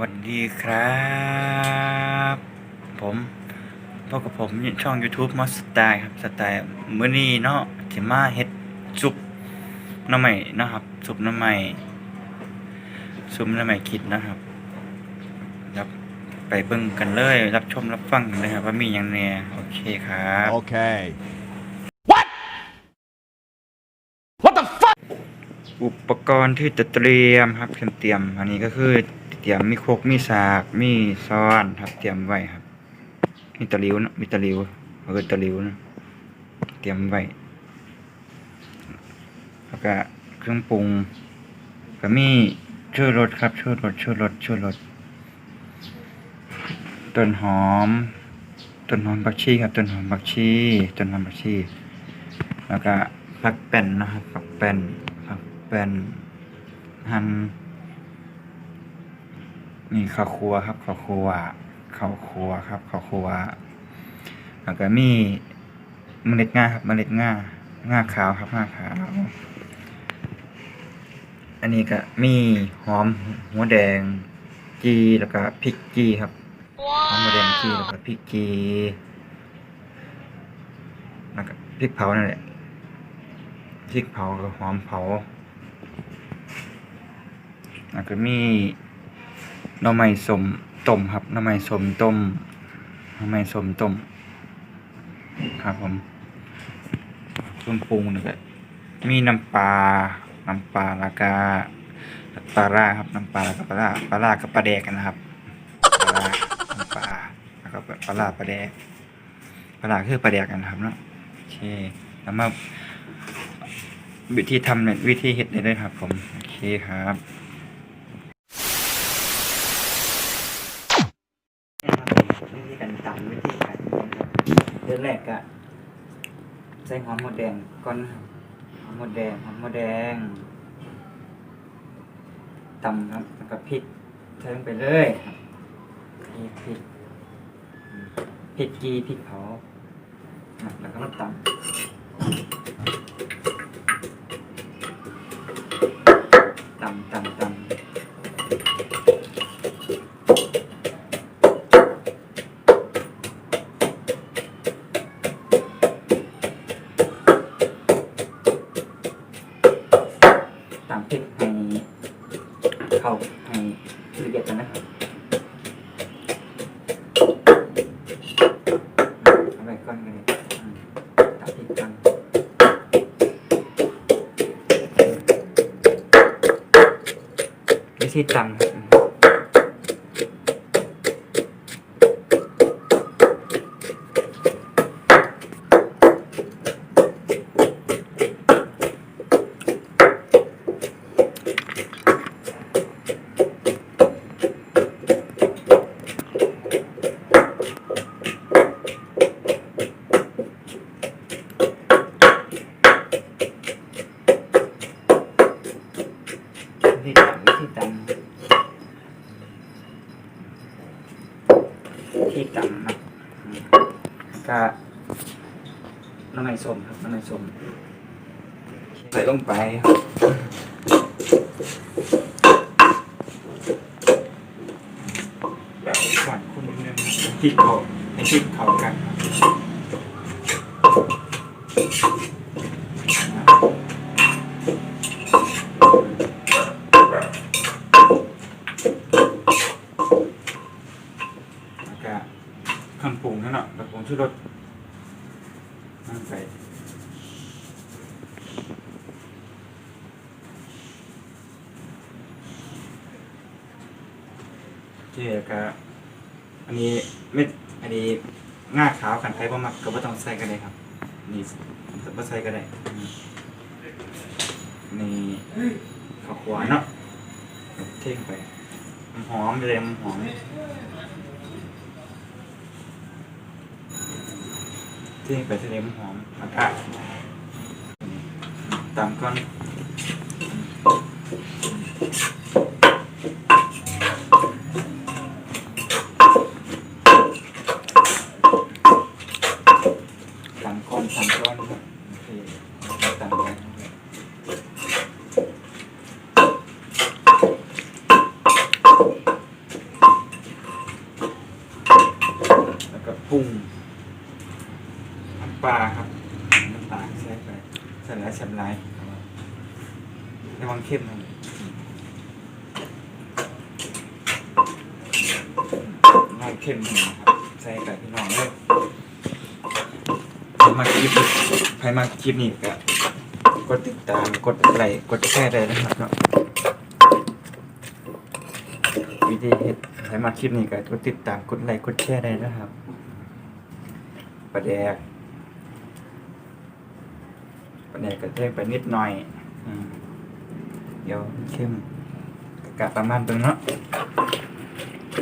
วัสดีครับ ผมพบกับผมช่อง YouTube มอสไตล์ครับสไตล์มื้อนี้เนาะสิมาเฮ็ดซุปหน้ำใหม่เนาะครับซุปหน้ำใหม่ซุปหน้ำใหม่คิดนะครับครับไปเบิ่งกันเลย รับชมรับฟังกันเลยครับว่ามีอย่างแหน่โอเคครับ Okay. อุปกรณ์ที่จะเตรียมครับเตรียมอันนี้ก็คือ เตรียมมีโครกมีสากมีซ้อนครับ เตรียมไว้ครับ มีตะลิวนะมีตะลิวเออตะลิวนะเตรียมไว้แล้วก็เครื่องปรุงก็มีชูรสครับชูรสชูรสชูรสต้นหอมต้นหอมผักชีครับต้นหอมผักชีต้นหอมผักชีแล้วก็ผักแป้นนะครับผักแป้นผักแป้นหั่น นี่ข้าวครัวครับข้าวครัวข้าวครัวครับข้าวครัวแล้วก็มีเมล็ดงาครับเมล็ดงางาขาวครับงาขาว อันนี้ก็มีหอมหัวแดงจีแล้วก็พริกจีครับหอมหัวแดงจีแล้วก็พริกจีแล้วก็พริกเผานั่นแหละพริกเผากับหอมเผาแล้วก็มี หน่อไม้สมต้มครับหน่อไม้สมต้มหน่อไม้สมต้มครับผมเครื่องปรุงนี่ก็มีน้ำปลาน้ำปลาแล้วก็ปลาร่าครับน้ำปลาแล้วก็ปลาร่าปลาร่ากับปลาแดกกันนะครับปลาร่าน้ำปลาแล้วก็ปลาร่าปลาแดกปลาร่าคือปลาแดกกันนะครับเนาะโอเคแล้วมาวิธีทำเนี่ยวิธีเห็ดได้เลยครับผมโอเคครับวิธีการตำวิธีการ เริ่มแรกก็ใส่หอมหมดแดงก่อนหอมหมดแดงหอมหมดแดงตำครับแล้วก็พริกใส่ลงไปเลยพริกพริกพริกกีพริกเผาแล้วก็มาตำตำตำตำ เข้าให้ละเอียดกันนะครับเอาไปก้อนกันเลยอืมตำพริกกันวิธีตำำมันส้มครับน้ำมันส้มใส่ลงไปครับแบบหวานคนนิดนึงครับพริกเขาให้พริกเขากัน ที่ก็อันนี้เม็ดอันนี้ง่าขาวกันไทยบ่มักก็บ่ต้องใส่ก็ได้ครับ นี่บ่ใส่ก็ได้มนี่ข้าวขวานเนาะเท่งไปหอมเลยมันหอมเที่ไปทะเลมันหอมอากาศตามก้อน งสามร้อยนะครับโานแล้วก็ปรุงน้ำปลาครับน้ำปาแทรกใส่แล้วฉมลระวังเข้มหน่อยเข้มหน่อยครับใส่ไปพี่น้องเลย มาคลิปใครมาคลิปนี้ก็กดติดตามกดไลค์กดแชร์ได้นะครับเนาะวิธีเฮ็ดใครมาคลิปนี้ก็กดติดตามกดไลค์กดแชร์ได้นะครับ ประแดกประแดกกระเทงไปนิดหน่อยอเดี๋ยวเข้มกะประมาณตรงเนาะ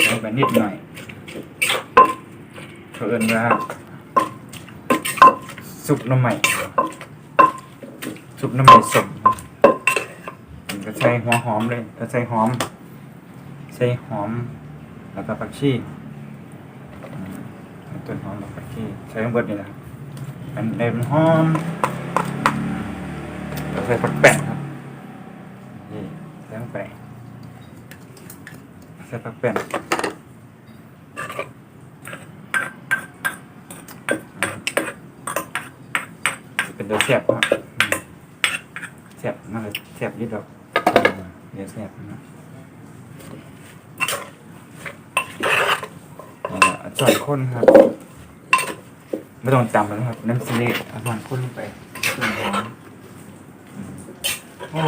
ใส่ไปนิดหน่อยเขาเอินว่า ซุปน้ำใหม่ซุปน้ำใหม่สมมันก็ใส่หัวหอมเลยก็ใส่หอม ใส่หอม แล้วก็ผักชีต้นหอมแล้วผักชีใช้ทั้งหมดนี่นะครับมันเอ็มหอมแล้วใส่ผักแป้งครับนี่ใส่ผักแป้งใส่ผักแป้ง จะเป็นตัวแซ่บครับอืมแซ่บมากเลยแซ่บยิ่ดอกอืมเดี๋ยวแซ่บนะจอยข้นครับไม่ต้องจำแล้วนะครับ น้ำซีเรียเอาจอยข้นลงไปกลิ่นหอมอืมโอ้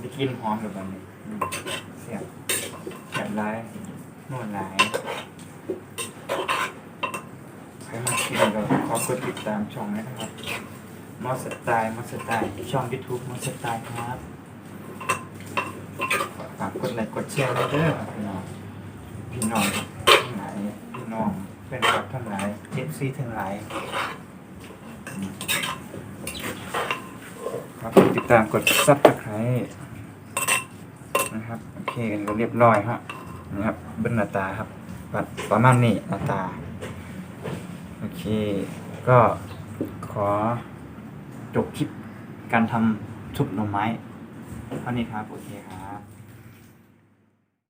ได้กินหอมแบบนี้เสียบแสบร้ายนวดหลายใครมากินก็ขอกดติดตามช่องด้นะครับ มอสสไตล์มอสสไตล์ช่องยูทูบมอสสไตล์ครับฝากกดไลค์กดแชร์ด้วยเด้อพี่น้องพี่น้องทั้งหลายพี่น้องเป็นรับทั้งหลายเอฟซีทั้งหลายครับติดตามกดซับสไครต์นะครับโอเคกันก็เรียบร้อยฮะนะครับเบิ้ลหน้าตาครับปัดประมาณนี้หน้าตาโอเค ก็ขอ จบคลิปการทำชุบหน่อไม้เท่านี้ครับ โอเคครับ